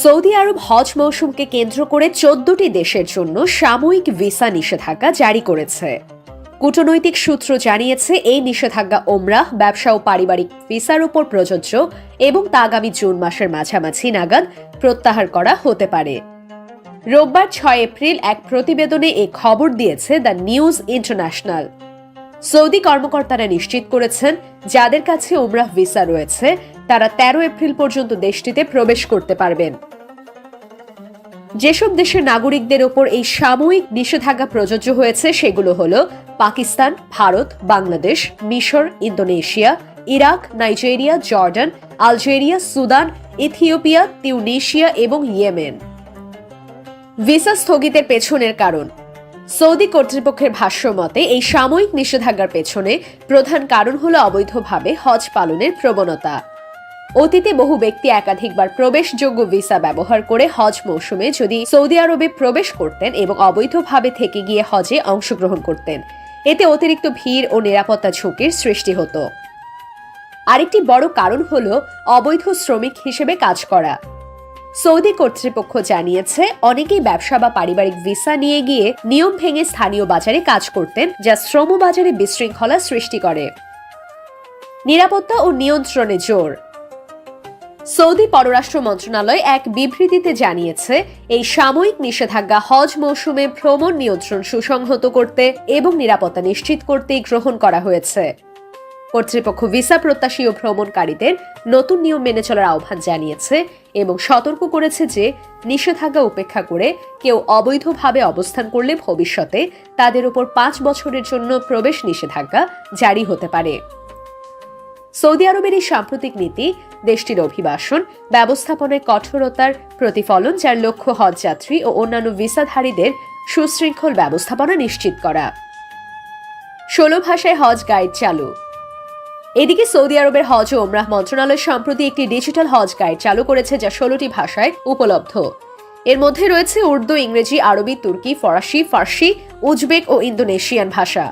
Saudi আরব হজ মৌসুমকে কেন্দ্র করে চোদ্দটি দেশের জন্য সাময়িক ভিসা নিষেধাজ্ঞা জারি করেছে। কূটনৈতিক সূত্র জানিয়েছে, এই নিষেধাজ্ঞা ওমরাহ, ব্যবসা ও পারিবারিক ভিসার উপর প্রযোজ্য এবং তা আগামী জুন মাসের মাঝামাঝি নাগাদ প্রত্যাহার করা হতে পারে। রোববার ছয় এপ্রিল এক প্রতিবেদনে এ খবর দিয়েছে দ্য নিউজ ইন্টারন্যাশনাল। সৌদি কর্মকর্তারা নিশ্চিত করেছেন, যাদের কাছে ওমরাহ ভিসা রয়েছে তারা তেরো এপ্রিল পর্যন্ত দেশটিতে প্রবেশ করতে পারবেন। যেসব দেশের নাগরিকদের ওপর এই সাময়িক নিষেধাজ্ঞা প্রযোজ্য হয়েছে, সেগুলো হলো পাকিস্তান, ভারত, বাংলাদেশ, মিশর, Indonesia, Iraq, Nigeria, Jordan, Algeria, Sudan, Ethiopia, Tunisia এবং ইয়েমেন। ভিসা স্থগিতের পেছনের কারণ। সৌদি কর্তৃপক্ষের ভাষ্য মতে, এই সাময়িক নিষেধাজ্ঞার পেছনে প্রধান কারণ হল অবৈধভাবে হজ পালনের প্রবণতা। অতীতে বহু ব্যক্তি একাধিকবার প্রবেশযোগ্য ভিসা ব্যবহার করে হজ মৌসুমে যদি সৌদি আরবে প্রবেশ করতেন এবং অবৈধভাবে থেকে গিয়ে হজে অংশগ্রহণ করতেন। এতে অতিরিক্ত ভিড় ও নিরাপত্তা ঝুঁকির সৃষ্টি হতো। আরেকটি বড় কারণ হল অবৈধ শ্রমিক হিসেবে কাজ করা। সৌদি কর্তৃপক্ষ জানিয়েছে, অনেকেই ব্যবসা বা পারিবারিক ভিসা নিয়ে গিয়ে নিয়ম ভেঙে স্থানীয় বাজারে কাজ করতেন, যা শ্রম বাজারে বিশৃঙ্খলা সৃষ্টি করে। নিরাপত্তা ও নিয়ন্ত্রণে জোর। সৌদি পররাষ্ট্র মন্ত্রণালয় এক বিবৃতিতে জানিয়েছে, এই সাময়িক নিষেধাজ্ঞা হজ মৌসুমে ভ্রমণ নিয়ন্ত্রণ সুসংহত করতে এবং নিরাপত্তা নিশ্চিত করতেই গ্রহণ করা হয়েছে। কর্তৃপক্ষ ভিসা প্রত্যাশী ও ভ্রমণকারীদের নতুন নিয়ম মেনে চলার আহ্বান জানিয়েছে এবং সতর্ক করেছে যে, নিষেধাজ্ঞা উপেক্ষা করে কেউ অবৈধভাবে অবস্থান করলে ভবিষ্যতে তাদের উপর পাঁচ বছরের জন্য প্রবেশ নিষেধাজ্ঞা জারি হতে পারে। সৌদি আরবের এই সাম্প্রতিক নীতি দেশটির অভিবাসন, ব্যবস্থাপনায় কঠোরতার প্রতিফলন, যার লক্ষ্য হজযাত্রী ও অন্যান্য ভিসাধারীদের সুশৃঙ্খল ব্যবস্থাপনা নিশ্চিত করা। ষোলো ভাষায় হজ গাইড চালু। এদিকে সৌদি আরবের হজ ও ওমরাহ মন্ত্রণালয় সম্প্রতি একটি ডিজিটাল হজ গাইড চালু করেছে, যা ষোলোটি ভাষায় উপলব্ধ। এর মধ্যে রয়েছে উর্দু, ইংরেজি, আরবি, তুর্কি, ফরাসি, ফার্সি, উজবেক ও ইন্দোনেশিয়ান ভাষা।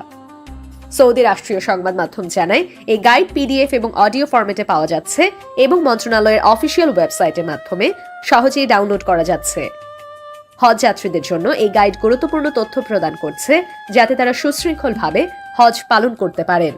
সৌদি রাষ্ট্রীয় সংবাদ মাধ্যম জানায়, এই গাইড পিডিএফ এবং অডিও ফরম্যাটে পাওয়া যাচ্ছে এবং মন্ত্রণালয়ের অফিসিয়াল ওয়েবসাইটের মাধ্যমে সহজেই ডাউনলোড করা যাচ্ছে। হজ যাত্রীদের জন্য এই গাইড গুরুত্বপূর্ণ তথ্য প্রদান করছে, যাতে তারা সুশৃঙ্খলভাবে হজ পালন করতে পারেন।